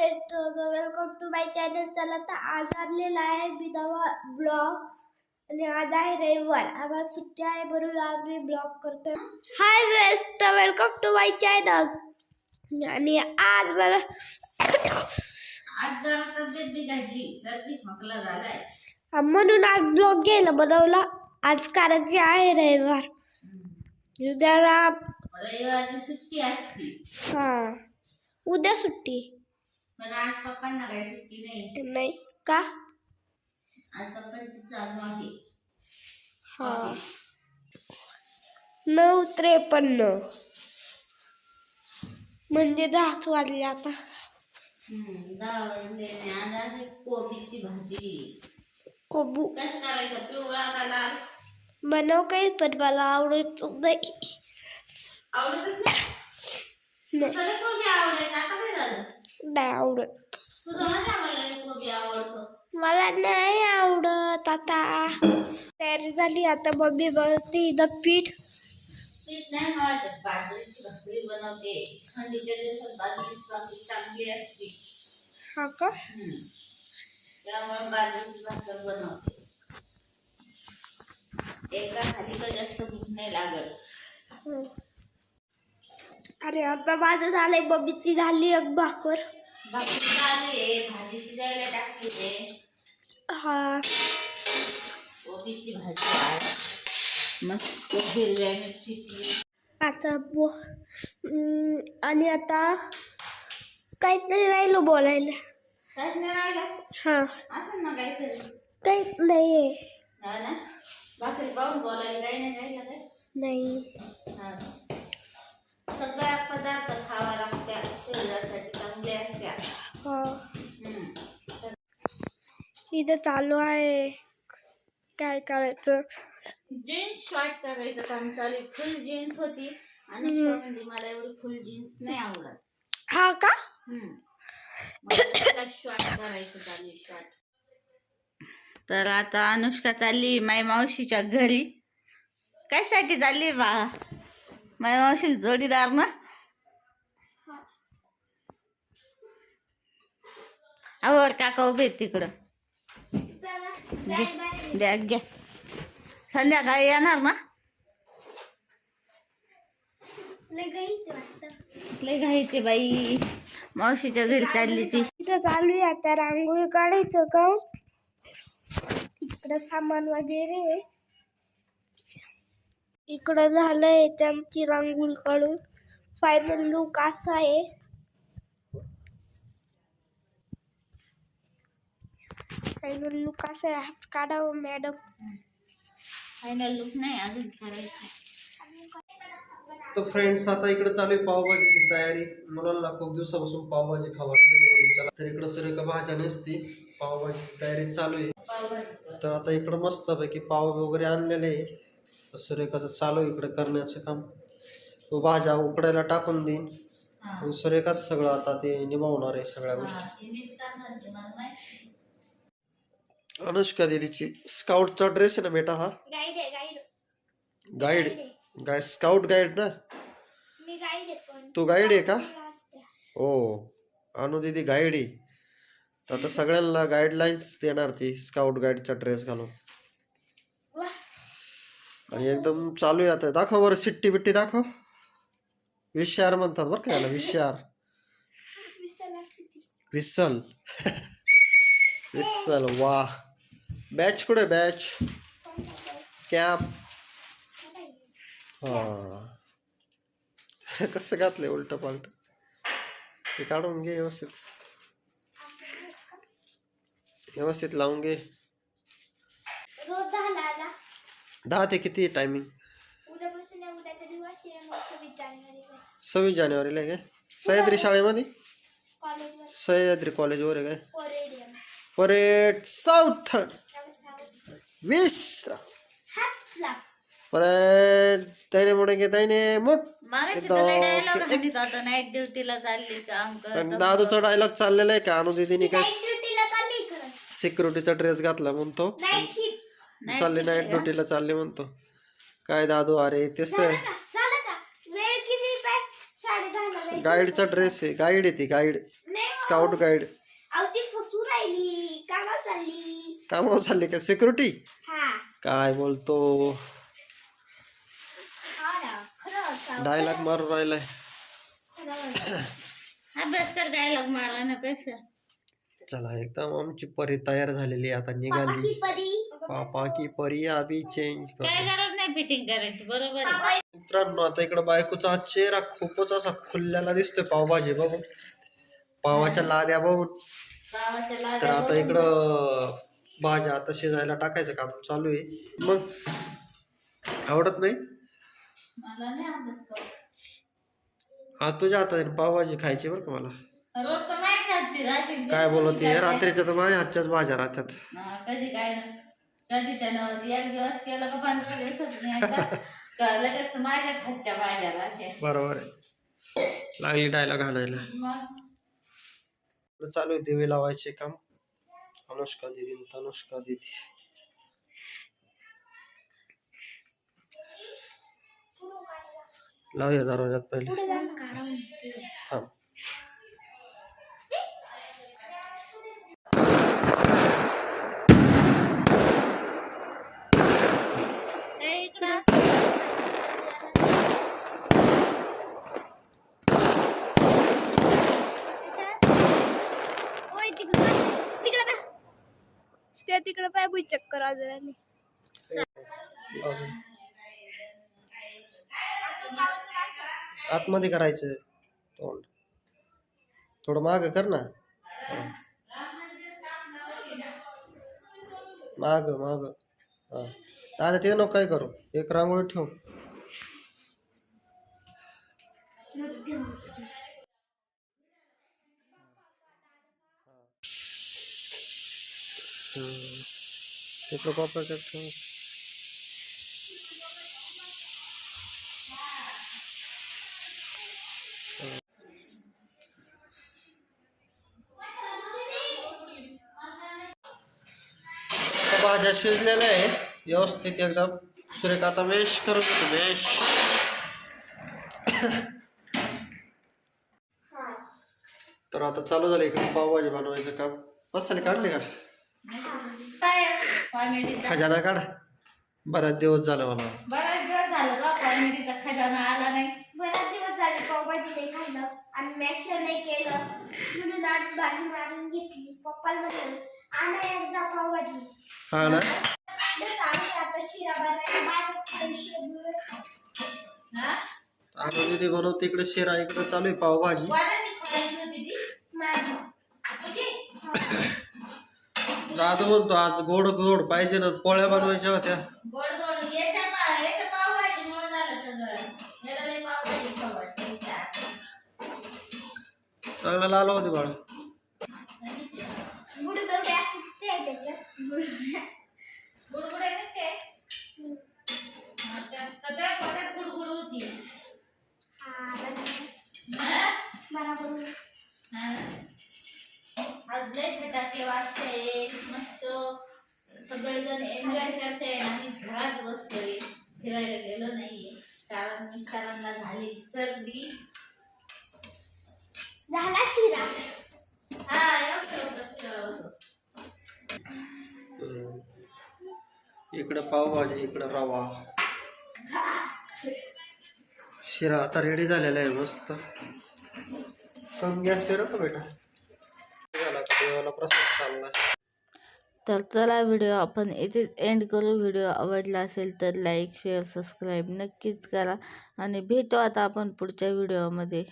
Friends welcome to my channel चला तर आज आणलेला आहे नवा ब्लॉग आणि आज आहे रविवार. आम्हाला सुट्टी आहे म्हणून आज मी ब्लॉग करतोय. Hi friends welcome to my channel आणि आज मला आज जरा तब्येत बिघडली. सर्दी खोकला झालाय. म्हणून आज ब्लॉग घ्यायला बनवला. आज कारण की आहे रविवार. उद्या रविवारची सुट्टी असती. हा. उद्या सुट्टी. पण आज पप्पांना काही सुट्टी नाही. नाही. का? आज पप्पांची चालू आहे. हा. नऊ त्रेपन्न. म्हणजे दहाच वाजले आता. हम्म, दहा वाजले आणि आज आहे कोबीची भाजी. कोबू. कसं करायचं? पिवळा का लाल बनव काही पण मला आवडत नाही. आवडतच नाही? नाही. तुला कोबी आवडेल आता काय झालं? नाही आवडत. मला नाही आवडत आता. तयारी झाली आता मम्मी बनवते इथं पीठ. पीठ नाही मला बाजरीची भाकरी बनवते. थंडीच्या दिवसात बाजरीची भाकरी चांगली असते. हा का? हम्म. त्यामुळे बाजरीची भाकर बनवते. एकदा खाली तर जास्त भूक नाही लागत. अरे आता माझं झालंय मम्मीची झाली एक भाकर. भाकरी चालू आहे भाजी शिजायला टाकली आहे. हा. कोबीची भाजी आहे. मस्त हिरव्या मिरचीची. आता बो आणि आता काहीतरी राहिलो बोलायला. काहीच नाही राहिलं? हा. असं ना काहीतरी. काहीच नाही हा ना? भाकरी पाहून बोलायला काही नाही राहिलं काय? नाही. हा. सगळ्या पदार्थ खावा लागत्या शरीरासाठी चांगले असत्या. हा. इथं चालू आहे. काय करायचं? जीन्स शॉर्ट करायचं काम चालू. फुल जीन्स होती आणि म्हणजे मला एवढी फुल जीन्स नाही आवडत. हा का? शॉर्ट करायचं चालू शॉर्ट तर आता अनुष्का चालली माय मावशीच्या घरी. कशासाठी चालली बा? माझ्या अशी जोडीदार ना? आवर काका उभे तिकडं. घे- द्या घ्या. संध्याकाळी येणार ना? लय घाईते बाई. मावशीच्या घरी चालली ती. इथं चालू आहे आता रांगोळी काढायचं का? इकडं सामान वगैरे इकडं झालंय त्यांची रांगोळी काढून. फायनल लुक असा आहे. फायनल लुक असा आहे. हात काढावं मॅडम फायनल लुक नाही अजून करायचं तर फ्रेंड्स आता इकडे चालू आहे पावभाजीची तयारी. मुलांना खूप दिवसापासून पावभाजी खावा म्हणून चला तर इकडे सूर्यका भाज्या नसती. पावभाजीची तयारी चालू आहे. तर आता इकडं मस्तपैकी पाव वगैरे आणलेले आहे. सूर्यकाचं चालू इकडे करण्याचं काम. भाज्या उकडायला टाकून देईन. आणि सूर्यकाच सगळं आता ते निभावणार आहे सगळ्या गोष्टी. अनुष्का दिदीची स्काउटचा ड्रेस आहे ना बेटा हा? गाईड आहे गाईड गाईड गाय स्काउट गाईड ना? मी गाईड आहे पण. तू गाईड आहे का? असते. हो. अनुदिदी गाईड आहे. तर आता सगळ्यांना गाईडलाईन्स देणार ती स्काउट गाईडचा ड्रेस घालून. एकदम चालू आहे आता. दाखव बरं शिट्टी बिट्टी दाखव. विशार म्हणतात बरं का याला, विशार. विसल. विसल, वा. बॅच कुठे बॅच? कॅप. हा. कसं घातलंय उलट पालट ते काढून व्यवस्थित. व्यवस्थित लावून घे. दहा ते किती टायमिंग उद्यापासून आहे, उद्याचा दिवस आहे मग सव्वीस जानेवारीला सव्वीस जानेवारीला आहे काय? सह्याद्री शाळेमध्ये? कॉलेजवर सह्याद्री कॉलेजवर आहे काय? Parade south. वीस. हातला. परेड. त्याने मोठे घे त्याने मोठ मागाशी दो- डायलॉग हाणीत होता नाईट ड्युटीला चालली काम आणि करत दादूचा डायलॉग चाललेला आहे का? अनुदिदीने काय नाईट ड्युटीला चालली खरं सिक्युरिटीचा ड्रेस घातला म्हणतो नाईट चालली नाईट ड्युटीला चालली म्हणतो. काय दादू अरे तेच झालं का? वेळ किती जायचं. गाईडचा ड्रेस आहे. गाईड आहे ती गाईड. नाही स्काउट गाईड. अहो ती फसू राहिली. कामा चालली. कामावर चालले का? सिक्युरिटी? हा. काय बोलतो? हा ना डायलॉग मारून राहिलाय. अभ्यास कर डायलॉग मारण्यापेक्षा. चला एकदम आमची परी तयार झालेली आहे. आता निघाली. परी? पापा की परी अभी चेंज कर. काय गरज नाही फिटिंग करायची बरोबर आहे. मित्रांनो आता इकडं बायकोचा चेहरा खूपच असा खुललेला दिसतोय पावभाजी बघून पावाच्या लाद्या बघून गावाच्या तर लाद्या आता इकडं भाज्या आता शिजायला टाकायचं काम चालू आहे. मग आवडत नाही? मला नाही आवडत का आज तुझ्या हाताने पावभाजी खायची बरं का मला? रोज तर नाही खायची रात्री काय बोलत रात्रीच्या तर माझ्या हातच्याच भाज्या राहतात. हा, कधी काय ना. कधी त्यानं एक दिवस केलं का पंधरा दिवसात नाही का? लगेच माझ्याच हातच्या भाज्या राहत्या बरोबर आहे. लागली डायला घालायला. मग? चालू आहे दिवे लावायचे काम. अनुष्का दिदी आणि तनुष्का दिदी. लावूया दरवाजात पहिले. पुढे जाऊन काढा म्हणते. थांब ए, इकडं ओय तिकडे तिकडे बघ त्या तिकडे पाय बुई चक्कर आजाराने. आतमध्ये करायचं तोंड. थोडं माग कर ना. माग माग. हा. दादा ते नको काय करू. एक रांगोळी ठेव. एक ठेव आता भाज्या शिजलेल्या आहे व्यवस्थित एकदम सुरेख आता मॅश करून घेतो मॅश तर आता चालू झालं इकडे पावभाजी बनवायचं काम मसाले काढले का कॉमेडीचा खजाना काढ. बराच दिवस झाला मला. बराच दिवस झालं का कॉमेडीचा खजाना आला नाही. बराच दिवस झाले पावभाजी नाही खाल्लं आणि मॅशर नाही केलं. म्हणून आज भाजी मारून घेतली. पप्पाला म्हणलं आणा एकदा पावभाजी. हा ना? बस आम्ही आता शिरा बनायला बाहेर पैसे दिले. हा? आता दिदी बनवते इकडे शिरा इकडे चालू आहे पावभाजी. कोणाची खोलायची होती ती? माझी. तुझी दादू म्हणतो आज गोड गोड पाहिजे ना पोळ्या बनवायच्या होत्या. गोड गोड याच्या पा याच्या पावभाजीमुळे झालं सगळं. याला लई पावभाजी खाऊ वाटते चांगला लाल होते बाळ. असते कसे कारण मिस्टरांना झाली सर्दी झाला शिरा. हा. इकडं पावभाजी इकडं रवा. शिरा आता रेडी झालेला आहे मस्त. कम गॅस फिरवतो बेटा. देवाला प्रसाद चाललाय. तर चला व्हिडिओ आपण इथेच एंड करू. व्हिडिओ आवडला असेल तर लाईक शेअर सबस्क्राईब नक्कीच करा. आणि भेटू आता आपण पुढच्या व्हिडिओमध्ये